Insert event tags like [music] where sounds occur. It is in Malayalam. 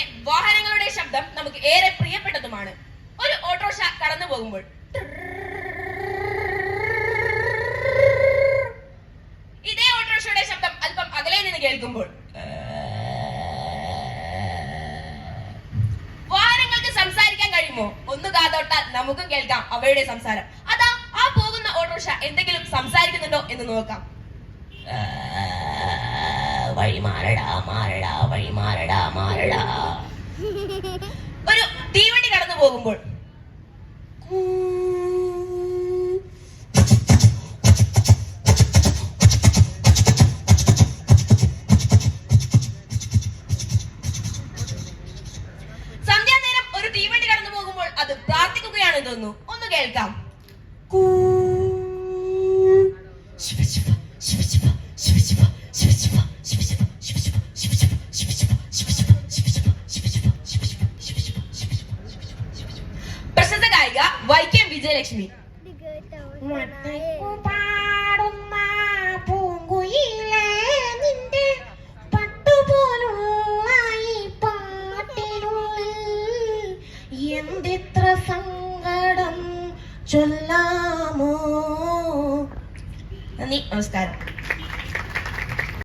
തന്നെ വാഹനങ്ങളുടെ ശബ്ദം നമുക്ക് ഏറെ പ്രിയപ്പെട്ടതുമാണ്. ഒരു ഓട്ടോറിക്ഷ കടന്നു പോകുമ്പോൾ ഇതേ ഓട്ടോറിക്ഷയുടെ ശബ്ദം അല്പം അകലെ നിന്ന് കേൾക്കുമ്പോൾ വാഹനങ്ങൾക്ക് സംസാരിക്കാൻ കഴിയുമോ? ഒന്ന് കാതോട്ടാൽ നമുക്കും കേൾക്കാം അവയുടെ സംസാരം. അതാ ആ പോകുന്ന ഓട്ടോറിക്ഷ എന്തെങ്കിലും സംസാരിക്കുന്നുണ്ടോ എന്ന് നോക്കാം. വഴി മാറടാ മാറടാ വഴി മാറടാ മാറടാ. [laughs] ഒരു തീവണ്ടി കടന്നു പോകുമ്പോൾ. സന്ധ്യാനേരം ഒരു തീവണ്ടി കടന്നു പോകുമ്പോൾ അത് പ്രാർത്ഥിക്കുകയാണ് തോന്നുന്നു. ഒന്ന് കേൾക്കാം. ശിവ ശിവ ശിവ ശിവ. ഗായിക വൈക്കം വിജയലക്ഷ്മി. പാടുന്ന പൂങ്കുയിലേ നിന്റെ എന്തിത്ര സങ്കടം ചൊല്ലാമോ? നന്ദി നമസ്കാരം.